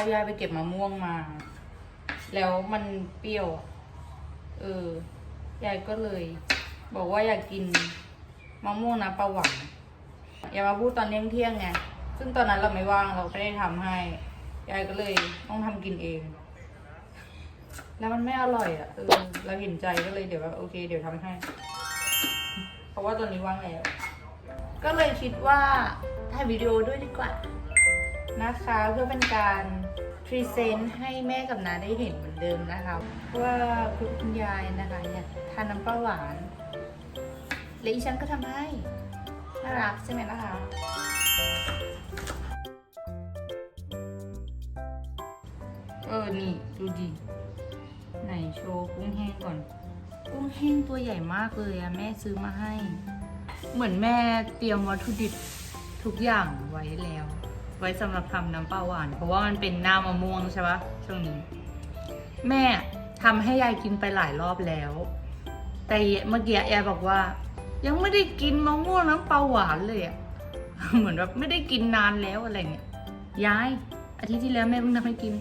ายายไปเก็บมะม่วงมา แล้วมันเปรี้ยว เออ ยายก็เลย บอกว่าอยากกินมะม่วงน้ำปลาหวานอย่ามาพูดตอนเที่ยงเที่ยงไง ซึ่งตอนนั้นเราไม่ว่างเราไม่ได้ทำให้ ยายก็เลยต้องทำกินเอง แล้วมันไม่อร่อยอะ เออ เราเห็นใจก็เลยเดี๋ยวแบบโอเค เดี๋ยวทำให้ เพราะว่าตอนนี้ว่างแล้ว ก็เลยคิดว่าถ่ายวิดีโอด้วยดีกว่านะคะเพื่อเป็นการ พรีเซนต์ให้แม่กับน้าได้เห็นเหมือนเดิมนะคะว่าคุณยายนะคะอยากทานน้ำปลาหวาน และอีฉันก็ทำให้น่ารักใช่ไหมล่ะคะเออ นี่ ดูดิ ไหนโชว์กุ้งแห้งก่อน กุ้งแห้งตัวใหญ่มากเลยอะแม่ซื้อมาให้ เหมือนแม่เตรียมวัตถุดิบทุกอย่างไว้แล้ว ไว้สำหรับทำน้ำปลาหวาน เพราะว่ามันเป็นหน้ามะม่วงใช่ปะช่วงนี้ แม่ทำให้ยายกินไปหลายรอบแล้ว แต่เมื่อกี้ยายบอกว่า ยังไม่ได้กินมะม่วงน้ำปลาหวานเลยอะเหมือนแบบไม่ได้กินนานแล้วอะไรเงี้ยยายอาทิตย์ที่แล้วแม่เพิ่งทำให้กิน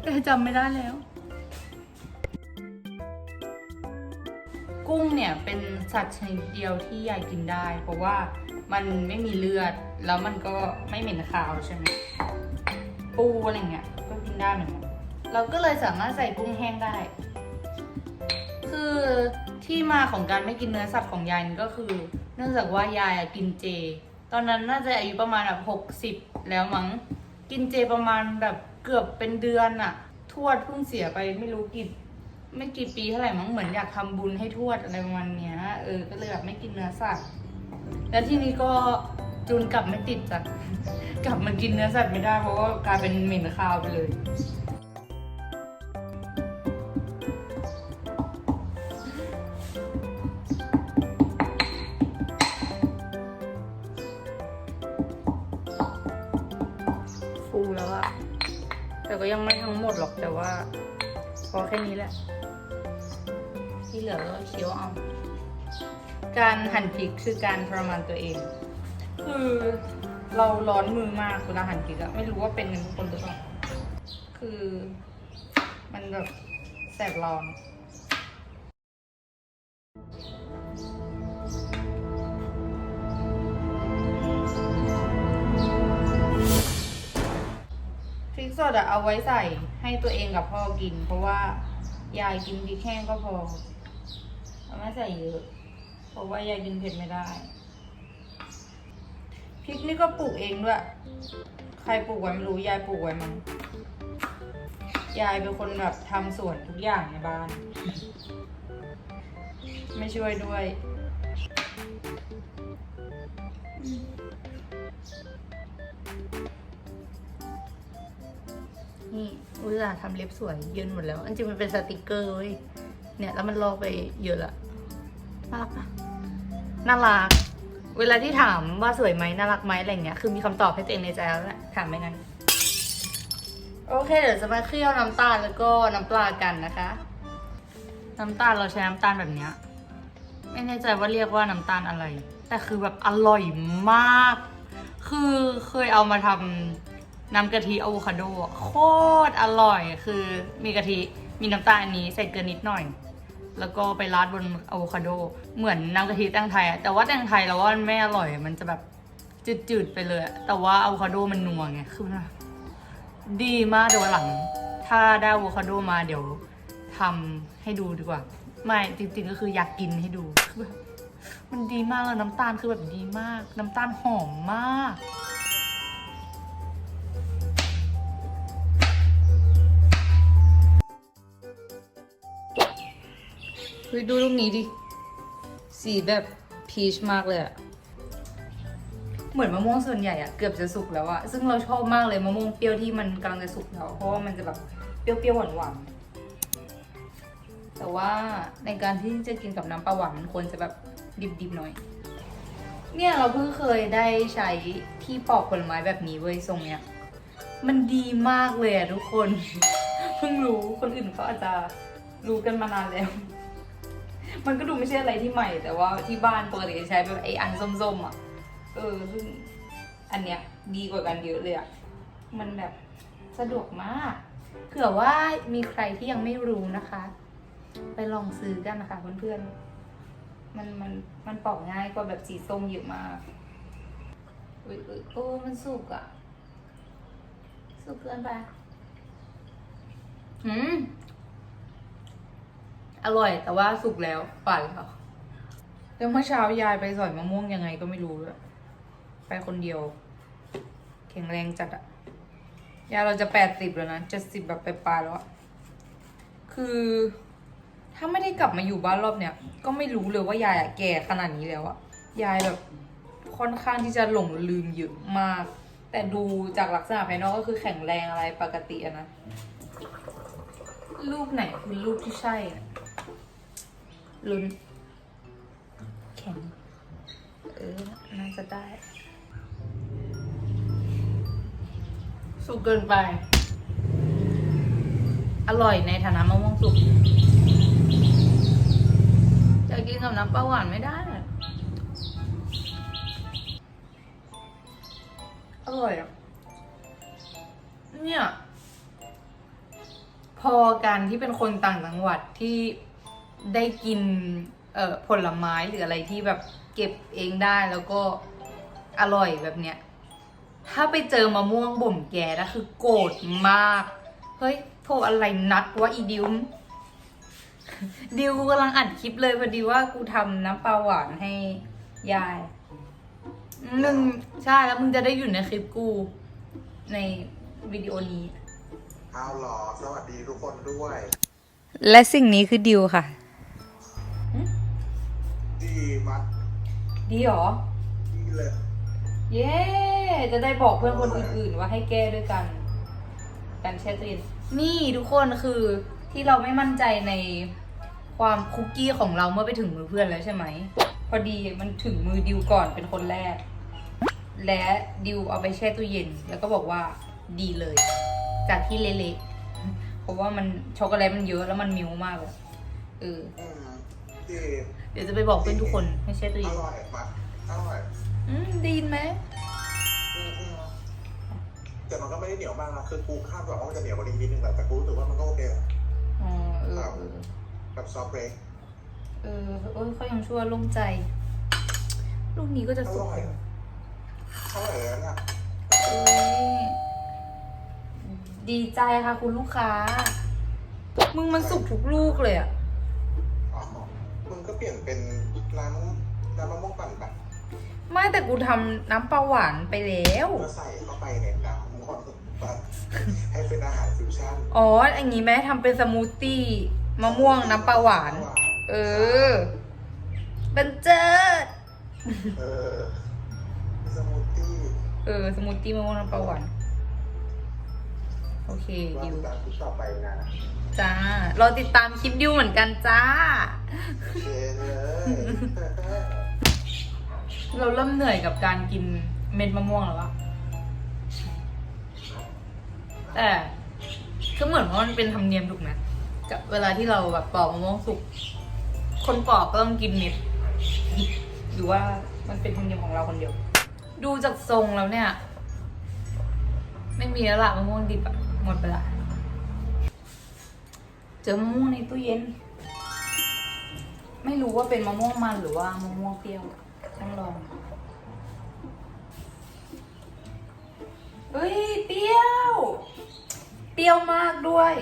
แต่จำไม่ได้แล้ว กุ้งเนี่ยเป็นสัตว์ชนิดเดียวที่ยายกินได้ เพราะว่า มันไม่มีเลือด แล้วมันก็ไม่เหม็นคาวใช่ไหมปูอะไรเงี้ยก็กินได้เหมือนกันเราก็เลยสามารถใส่กุ้งแห้งได้ คือที่มาของการไม่กินเนื้อสัตว์ของยายนี่ก็คือ เนื่องจากว่ายายกินเจ ตอนนั้นน่าจะอายุประมาณแบบหกสิบแล้วมั้งกินเจประมาณแบบเกือบเป็นเดือนอะทวดเพิ่งเสียไปไม่รู้กี่ไม่กี่ปีเท่าไหร่มั้งเหมือนอยากทำบุญให้ทวดอะไรประมาณเนี้ยเออก็เลยแบบไม่กินเนื้อสัตว์ แล้วที่นี้ก็จูนกลับไม่ติดจ้ะกลับมากินเนื้อสัตว์ไม่ได้เพราะว่ากลายเป็นเหม็นคาวไปเลย ฟูแล้วอะแต่ก็ยังไม่ทั้งหมดหรอกแต่ว่า พอแค่นี้แหละ ที่เหลือก็เคี้ยวเอา การหั่นพริกคือการทรมานตัวเอง คือเราร้อนมือมากเวลาหั่นพริกอะไม่รู้ว่าเป็นกันทุกคนหรือเปล่าคือ มันแบบแสบร้อนพริกสดอะเอาไว้ใส่ให้ตัวเองกับพ่อกิน เพราะว่ายายกินพริกแห้งก็พอไม่ใส่เยอะ เพราะว่ายายกินเผ็ดไม่ได้พริกนี่ก็ปลูกเองด้วย ใครปลูกไว้ไม่รู้ยายปลูกไว้มั้งยายเป็นคนแบบทำสวนทุกอย่างในบ้าน ไม่ช่วยด้วย นี่อุตส่าห์ทำเล็บสวยยืนหมดแล้ว อันจริงมันเป็นสติกเกอร์เว้ยเนี่ย แล้วมันลอกไปเยอะละ น่ารักปะน่ารัก เวลาที่ถามว่าสวยไหมน่ารักไหมอะไรเงี้ย คือมีคำตอบให้ตัวเองในใจแล้วแหละถามไม่งั้น โอเค เดี๋ยวจะมาเคี่ยวน้ำตาลแล้วก็น้ำปลากันนะคะ น้ำตาลเราใช้น้ำตาลแบบเนี้ย ไม่แน่ใจว่าเรียกว่าน้ำตาลอะไร แต่คือแบบอร่อยมาก คือเคยเอามาทำน้ำกะทิอะโวคาโดโคตรอร่อย คือมีกะทิมีน้ำตาลอันนี้ใส่เกลือนิดหน่อย แล้วก็ไปราดบนอะโวคาโด เหมือนน้ำกะทิแตงไทยอะแต่ว่าแตงไทยเราว่ามันไม่อร่อย มันจะแบบจืดๆไปเลยอะแต่ว่าอะโวคาโดมันนัวไง คือมันดีมากเดี๋ยวหลัง ถ้าได้อะโวคาโดมาเดี๋ยวทำให้ดูดีกว่า ไม่จริงๆก็คืออยากกินให้ดูคือแบบมันดีมากเลยน้ำตาลคือแบบดีมาก น้ำตาลหอมมาก ฮ้ยดูลูกนี้ดิ สีแบบพีชมากเลยอะเหมือนมะม่วงส่วนใหญ่อะเกือบจะสุกแล้วอะซึ่งเราชอบมากเลยมะม่วงเปรี้ยวที่มันกำลังจะสุกแล้วเพราะว่ามันจะแบบเปรี้ยวๆหวานๆแต่ว่าในการที่จะกินกับน้ำปลาหวานมันควรจะแบบดิบๆหน่อย เนี่ยเราเพิ่งเคยได้ใช้ที่ปอกผลไม้แบบนี้เว้ยทรงเนี้ยมันดีมากเลยอะทุกคน เพิ่งรู้คนอื่นเขาอาจจะรู้กันมานานแล้ว มันก็ดูไม่ใช่อะไรที่ใหม่ แต่ว่าที่บ้านปกติจะใช้แบบไอ้อันส้มๆอะ เออซึ่งอันเนี้ยดีกว่ากันเยอะเลยอะ มันแบบสะดวกมากเผื่อว่ามีใครที่ยังไม่รู้นะคะ ไปลองซื้อกันนะคะเพื่อนๆ มันมันมันปอกง่ายกว่าแบบสีส้มเยอะมากอุ้ยอุ้ยโอ้มันสุกอะ สุกเกินไปอืม อร่อยแต่ว่าสุกแล้วปั่นแล้วแล้วเมื่อเช้ายายไปสอยมะม่วงยังไงก็ไม่รู้ด้วยไปคนเดียวแข็งแรงจัดอะยายเราจะแปดสิบแล้วนะเจ็ดสิบแบบไปปลายแล้วอะคือ ถ้าไม่ได้กลับมาอยู่บ้านรอบเนี้ยก็ไม่รู้เลยว่ายายอะแก่ขนาดนี้แล้วอะยายแบบค่อนข้างที่จะหลงลืมเยอะมาก แต่ดูจากลักษณะภายนอกก็คือแข็งแรงอะไรปกติอะนะรูปไหนคือรูปที่ใช่อะ ลุ้น แข็ง เออ น่าจะได้ สุกเกินไป อร่อยในฐานะมะม่วงสุกจะกินกับน้ำปลาหวานไม่ได้ อร่อยอะ เนี่ย พอการที่เป็นคนต่างจังหวัดที่ ได้กินเอ่อผลไม้หรืออะไรที่แบบเก็บเองได้แล้วก็อร่อยแบบเนี้ย ถ้าไปเจอมะม่วงบ่มแก่แล้วคือโกรธมาก เฮ้ยโทรอะไรนัดวะอีดิวดิวกูกำลังอัดคลิปเลยพอดีว่ากูทำน้ำปลาหวานให้ยายมึงใช่แล้วมึงจะได้อยู่ในคลิปกู ในวิดีโอนี้เอาหรอสวัสดีทุกคนด้วย และสิ่งนี้คือดิวค่ะ ดีหรอ ดีเลยเย้ จะได้บอกเพื่อนคนอื่นๆว่าให้แก้ด้วยกันการแช่ตู้เย็นนี่ทุกคนคือที่เราไม่มั่นใจในความคุกกี้ของเราเมื่อไปถึงมือเพื่อนแล้วใช่ไหม พอดีมันถึงมือดิวก่อนเป็นคนแรก และดิวเอาไปแช่ตู้เย็น แล้วก็บอกว่าดีเลย จากที่เละๆเพราะว่ามันช็อกโกแลตมันเยอะแล้วมันมิวมากเลยเอออืมดี เดี๋ยวจะไปบอกเพื่อนทุกคนให้แช่ตู้อเย็นร่อยมัดอร่อยอืมดีไหมอืมอืมแต่มันก็ไม่ได้เหนียวมากนะคือกูคาดหวังว่ามันจะเหนียวกว่านี้นิดนึงแหละแต่กูรู้สึกว่ามันก็โอเคแหละอ๋อเออเออแบบซอฟต์เบรกเออเออเขายังชั่วโล่งใจ ลูกนี้ก็จะอสุกร่อยอร่อยเลยนะเอ้ยดีใจค่ะคุณลูกค้า มึงมันสุกทุกลูกเลยอะอ๋อมึงก็เป ลี่ยนเป็นน้ำน้ำมะม่วงปั่นแบบไม่แต่กูทำน้ำปลาหวานไปแล้ว ก็ใส่เข้าไปในน้ำมะม่วงปั่นให้เป็นอาหารฟิวชั่นอ๋ออย่างงี้แม่ทำเป็นสมูทตี้มะม่วงน้ำปลาหวาน เออ บันเจิด เออสมูทตี้เออ สมูทตี้มะม่วงน้ำปลาหวาน โอเคว่าดิวตามคลิปต่อไปนะ จ้ารอติดตามคลิปดิวเหมือนกันจ้าโอเคเลยเราเริ่มเหนื่อยกับการกินเม็ดมะม่วงแล้วอะแต่ก็เหมือนว่ามันเป็นธรรมเนียมถูกไหมกับเวลาที่เราแบบปอกมะม่วงสุก คนปอกก็ต้องกินเม็ด หรือว่ามันเป็นธรรมเนียมของเราคนเดียว ดูจากทรงแล้วเนี่ย ไม่มีแล้วละมะม่วงดิบอะหมดไปละ เจอมะม่วงในตู้เย็น ไม่รู้ว่าเป็นมะม่วงมันหรือว่ามะม่วงเปรี้ยวต้องลองเฮ้ยเปรี้ยว เปรี้ยวมากด้วย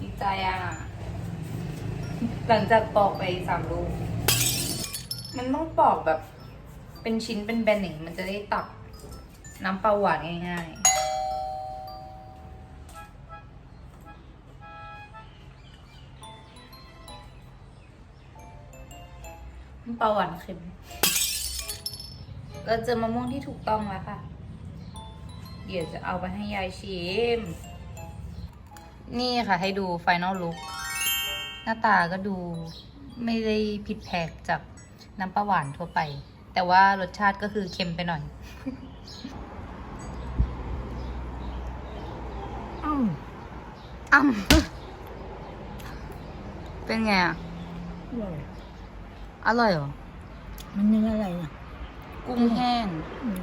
ดีใจอะ หลังจากปอกไปสามลูก มันต้องปอกแบบ เป็นชิ้นเป็นแบนหนึ่งมันจะได้ตักน้ำปลาหวานง่ายๆ น้ำปลาหวานเค็มเราเจอมะม่วงที่ถูกต้องแล้วค่ะ เดี๋ยวจะเอาไปให้ยายชิม นี่ค่ะให้ดูไฟน a ลลุ k หน้าตาก็ดูไม่ได้ผิดแผกจากน้ำปลาหวานทั่วไป แต่ว่ารสชาติก็คือเค็มไปหน่อยอ้ำอ้ำเป็นไงอะ อร่อยอร่อยเหรอ มันเนื้ออะไรอะกุ้งแห้งอืม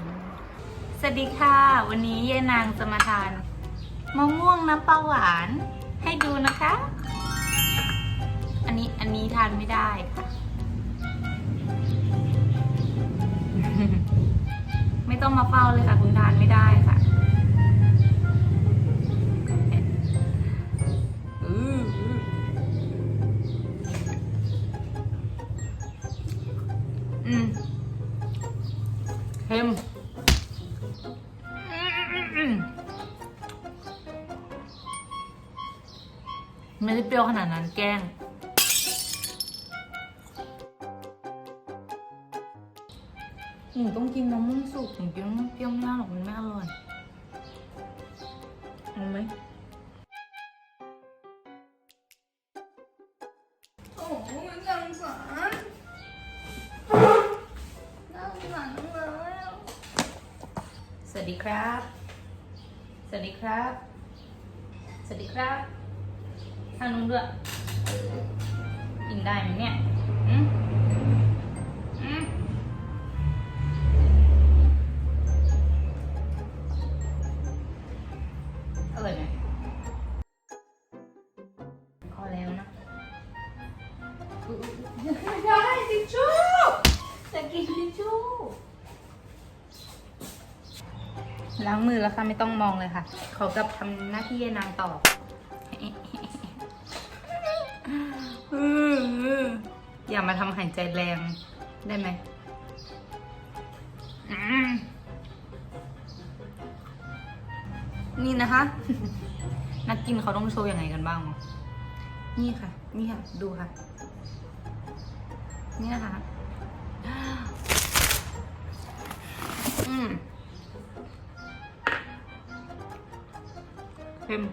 สวัสดีค่ะ วันนี้ยายนางจะมาทานมะม่วงน้ำปลาหวาน ให้ดูนะคะ อันนี้อันนี้ทานไม่ได้ค่ะ ไม่ต้องมาเฝ้าเลยค่ะ คุณทานไม่ได้ค่ะ รี้ยวขนาดนั้นแกล้ง หนูต้องกินมะม่วงสุกถึงกินมะม่วงเปรี้ยวไม่ได้หรอกมันไม่อร่อยเอาไหมโอ้โหมันสงสารน่าสงสารจังเลยอะสวัสดีครับ สวัสดีครับ สวัสดีครับ ท่านลุงด้วยกินได้ไหมเนี่ยอืมอืมอร่อยไหมพอแล้วนะอุ๊ยไม่ได้ทิชชู่จะกินทิชชู่ล้างมือแล้วค่ะ ไม่ต้องมองเลยค่ะขอกลับทำหน้าที่ยายนางต่อ อย่ามาทำหายใจแรงได้ไหมนี่นะคะ นักกินเขาต้องโชว์ยังไงกันบ้างวะนี่ค่ะ นี่ค่ะ ดูค่ะ นี่นะคะอืมเค็ม